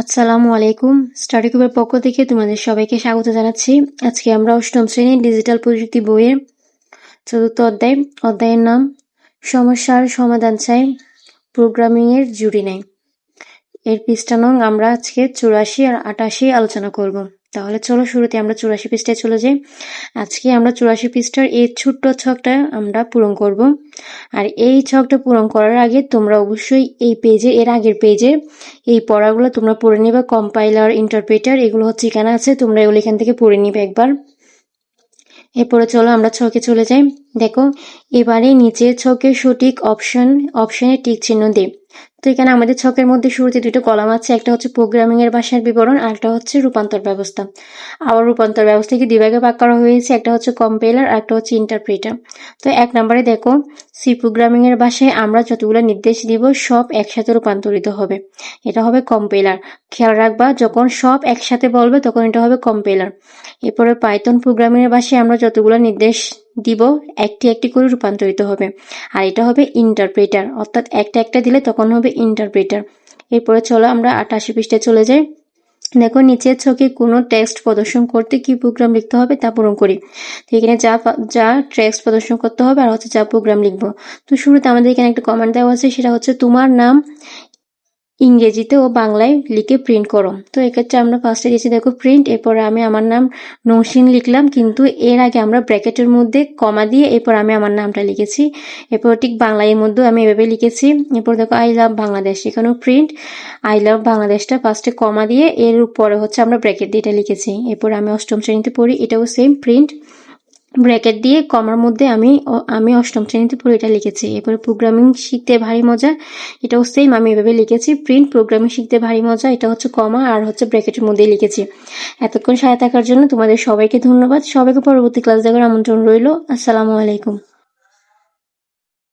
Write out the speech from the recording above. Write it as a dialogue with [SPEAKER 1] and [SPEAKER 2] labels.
[SPEAKER 1] আসসালামু আলাইকুম। স্টাডি কুবের পক্ষ থেকে তোমাদের সবাইকে স্বাগত জানাচ্ছি। আজকে আমরা অষ্টম শ্রেণির ডিজিটাল প্রযুক্তি বইয়ের চতুর্থ অধ্যায়, অধ্যায়ের নাম, সমস্যার সমাধান চাই প্রোগ্রামিংয়ের জুড়ি নেই। এর পৃষ্ঠানং আমরা আজকে চুরাশি আর আটাশি আলোচনা করব। তাহলে চলো শুরুতে আমরা চুরাশি পৃষ্ঠায় চলে যাই। আজকে আমরা চুরাশি পৃষ্ঠার এই ছোট্ট ছকটা আমরা পূরণ করব। আর এই ছকটা পূরণ করার আগে তোমরা অবশ্যই এই পেজে এর আগের পেজে এই পড়াগুলো তোমরা পড়ে নিবে কম্পাইলার ইন্টারপ্রেটার এগুলো হচ্ছে এখানে আছে, তোমরা এগুলো এখান থেকে পড়ে নিবে একবার। এরপরে চলো আমরা ছকে চলে যাই। দেখো, এবারে নিচে ছকের সঠিক অপশন অপশনে টিক চিহ্ন দিই তো এখানে আমাদের ছকের মধ্যে শুরুতে দুটো কলাম আছে, একটা হচ্ছে প্রোগ্রামিং এর ভাষার বিবরণ, আর একটা হচ্ছে রূপান্তর ব্যবস্থা। আবার রূপান্তর ব্যবস্থাকে দুই ভাগে ভাগ করা হয়েছে, একটা হচ্ছে কম্পেলার আর একটা হচ্ছে ইন্টারপ্রেটার তো এক নম্বরে দেখো সি প্রোগ্রামিং এর ভাষায় আমরা যতগুলো নির্দেশ দিব, সব একসাথে রূপান্তরিত হবে। এটা হবে কম্পেলার খেয়াল রাখবা, যখন সব একসাথে বলবে, তখন এটা হবে কম্পেলার এরপরে পাইথন প্রোগ্রামিং এর ভাষায় আমরা যতগুলো নির্দেশ দিব, একটি একটি করে রূপান্তরিত হবে। আর এটা হবে ইন্টারপ্রেটার অর্থাৎ একটা একটা দিলে তখন হবে ইন্টারপ্রেটার এরপরে চলো আমরা আটাশি পৃষ্ঠায় চলে যাই। দেখো, নিচের ছকে কোনো টেক্সট প্রদর্শন করতে কি প্রোগ্রাম লিখতে হবে তা পূরণ করি। তো এখানে যা যা টেক্সট প্রদর্শন করতে হবে আর হচ্ছে যা প্রোগ্রাম লিখব। তো শুরুতে আমাদের এখানে একটা কমেন্ট দেওয়া আছে, সেটা হচ্ছে তোমার নাম ইংরেজিতে ও বাংলায় লিখে প্রিন্ট করো। তো এক্ষেত্রে আমরা ফার্স্টে দিয়েছি দেখো প্রিন্ট এরপরে আমি আমার নাম নৌসিন লিখলাম, কিন্তু এর আগে আমরা ব্র্যাকেটের মধ্যে কমা দিয়ে এরপর আমি আমার নামটা লিখেছি। এরপর ঠিক বাংলায় মধ্যেও আমি এভাবে লিখেছি। এরপর দেখো আই লাভ বাংলাদেশ এখানেও প্রিন্ট আই লাভ বাংলাদেশটা ফার্স্টে কমা দিয়ে, এর উপরে হচ্ছে আমরা ব্র্যাকেট দিয়ে এটা লিখেছি। এরপর আমি অষ্টম শ্রেণীতে পড়ি, এটাও সেম প্রিন্ট ব্র্যাকেট দিয়ে কমার মধ্যে আমি আমি অষ্টম শ্রেণীতে পুরো এটা লিখেছি। এরপরে প্রোগ্রামিং শিখতে ভারী মজা, এটাও সেম আমি এভাবে লিখেছি। প্রিন্ট প্রোগ্রামিং শিখতে ভারী মজা, এটা হচ্ছে কমা আর হচ্ছে ব্র্যাকেটের মধ্যেই লিখেছি। এতক্ষণ সাথে থাকার জন্য তোমাদের সবাইকে ধন্যবাদ। সবাইকে পরবর্তী ক্লাস দেখার আমন্ত্রণ রইল। আসসালামু আলাইকুম।